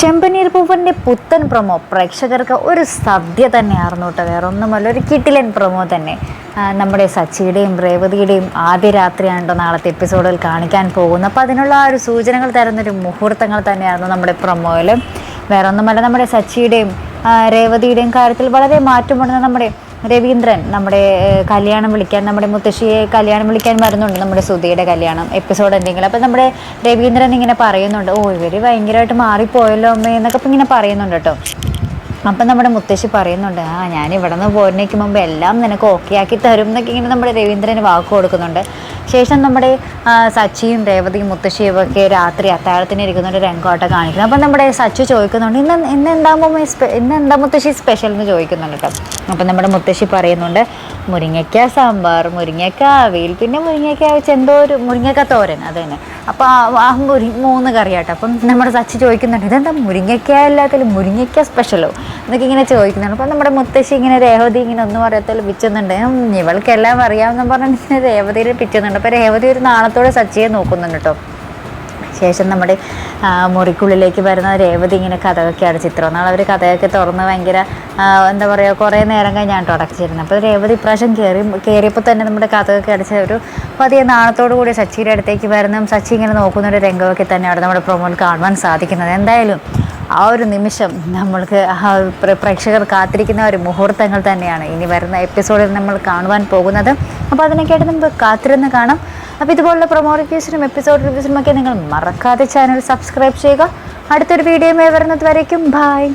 ചെമ്പനീർ പൂവന്റെ പുത്തൻ പ്രൊമോ പ്രേക്ഷകർക്ക് ഒരു സദ്യ തന്നെ കേട്ടോ. വേറെ ഒന്നുമല്ല ഒരു കിട്ടിലൻ പ്രൊമോ തന്നെ. നമ്മുടെ സച്ചിയുടെയും രേവതിയുടെയും ആദ്യ രാത്രിയാണല്ലോ നാളത്തെ എപ്പിസോഡിൽ കാണിക്കാൻ പോകുന്നത്. അപ്പോൾ അതിനുള്ള ആ ഒരു സൂചനകൾ തരുന്നൊരു മുഹൂർത്തങ്ങൾ തന്നെയായിരുന്നു നമ്മുടെ പ്രൊമോയിൽ വേറെ ഒന്നുമല്ല നമ്മുടെ സച്ചിയുടെയും രേവതിയുടെയും കാര്യത്തിൽ വളരെ മാറ്റമുണ്ടെന്ന് നമ്മുടെ രവീന്ദ്രൻ നമ്മുടെ കല്യാണം വിളിക്കാൻ നമ്മുടെ മുത്തശ്ശിയെ കല്യാണം വിളിക്കാൻ വരുന്നുണ്ട് നമ്മുടെ സുധിയുടെ കല്യാണം എപ്പിസോഡ് എന്തെങ്കിലും അപ്പം നമ്മുടെ രവീന്ദ്രൻ ഇങ്ങനെ പറയുന്നുണ്ട് ഓ ഇവർ ഭയങ്കരമായിട്ട് മാറിപ്പോയല്ലോ അമ്മേ എന്നൊക്കെ ഇങ്ങനെ പറയുന്നുണ്ട് കേട്ടോ. അപ്പം നമ്മുടെ മുത്തശ്ശി പറയുന്നുണ്ട് ആ ഞാൻ ഇവിടെ നിന്ന് പോരുന്നേക്ക് മുമ്പ് എല്ലാം നിനക്ക് ഓക്കെ ആക്കി തരും എന്നൊക്കെ ഇങ്ങനെ നമ്മുടെ രവീന്ദ്രന് വാക്ക് കൊടുക്കുന്നുണ്ട്. ശേഷം നമ്മുടെ സച്ചിയും രേവതിയും മുത്തശ്ശിയും ഒക്കെ രാത്രി അത്താഴത്തിന് ഇരിക്കുന്ന ഒരു രംഗമായിട്ട് കാണിക്കുന്നത് അപ്പം നമ്മുടെ സച്ചു ചോദിക്കുന്നുണ്ട് ഇന്ന് ഇന്ന് എന്താകുമ്പോൾ ഇന്ന് എന്താ മുത്തശ്ശി സ്പെഷ്യൽ എന്ന് ചോദിക്കുന്നുണ്ട് കേട്ടോ അപ്പം നമ്മുടെ മുത്തശ്ശി പറയുന്നുണ്ട് മുരിങ്ങയ്ക്ക സാമ്പാർ മുരിങ്ങയ്ക്ക അവിയൽ പിന്നെ മുരിങ്ങയ്ക്ക വെച്ച് എന്തോ ഒരു മുരിങ്ങയ്ക്ക തോരൻ അത് തന്നെ അപ്പോൾ ആ മുരി മൂന്ന് കറിയാട്ടോ. അപ്പം നമ്മുടെ സച്ചി ചോദിക്കുന്നുണ്ട് ഇതെന്താ മുരിങ്ങയ്ക്ക ഇല്ലാത്തതിൽ മുരിങ്ങയ്ക്ക സ്പെഷ്യലോ എന്നൊക്കെ ഇങ്ങനെ ചോദിക്കുന്നുണ്ട്. അപ്പം നമ്മുടെ മുത്തശ്ശി ഇങ്ങനെ രേവതി ഇങ്ങനെ ഒന്നും അറിയാത്തതിൽ പിച്ചുന്നുണ്ട് ഇവൾക്കെല്ലാം അറിയാമെന്ന് പറഞ്ഞിട്ട് രേവതിയിൽ പിച്ചുന്നുണ്ട് അപ്പോൾ രേവതി ഒരു നാണത്തോടെ സച്ചിയെ നോക്കുന്നുണ്ട് കേട്ടോ. ശേഷം നമ്മുടെ മുറിക്കുള്ളിലേക്ക് വരുന്ന രേവതി ഇങ്ങനെ കഥകൊക്കെ അടച്ച് ഇത്ര അവർ കഥയൊക്കെ തുറന്ന് ഭയങ്കര എന്താ പറയുക കുറേ നേരം കഴിഞ്ഞാണ് ഞാൻ അടച്ചിരുന്നത് അപ്പോൾ രേവതി ഇപ്രാവശ്യം കയറി കയറിയപ്പോൾ തന്നെ നമ്മുടെ കഥകൊക്കെ അടച്ച ഒരു പതിയെ നാണത്തോടു കൂടി സച്ചിയുടെ അടുത്തേക്ക് വരുന്ന സച്ചി ഇങ്ങനെ നോക്കുന്ന ഒരു രംഗമൊക്കെ തന്നെയാണ് നമ്മുടെ പ്രൊമോയിൽ കാണുവാൻ സാധിക്കുന്നത്. എന്തായാലും ആ ഒരു നിമിഷം നമ്മൾക്ക് പ്രേക്ഷകർ കാത്തിരിക്കുന്ന ഒരു മുഹൂർത്തങ്ങൾ തന്നെയാണ് ഇനി വരുന്ന എപ്പിസോഡിൽ നമ്മൾ കാണുവാൻ പോകുന്നത്. അപ്പോൾ അതിനൊക്കെയായിട്ട് നമുക്ക് കാത്തിരുന്ന് കാണാം. അപ്പോൾ ഇതുപോലുള്ള പ്രൊമോ റിവ്യൂസിനും എപ്പിസോഡ് റിവ്യൂസിനും ഒക്കെ നിങ്ങൾ മറക്കാതെ ചാനൽ സബ്സ്ക്രൈബ് ചെയ്യുക. അടുത്തൊരു വീഡിയോയുമായി വരുന്നത് വരയ്ക്കും ബായ്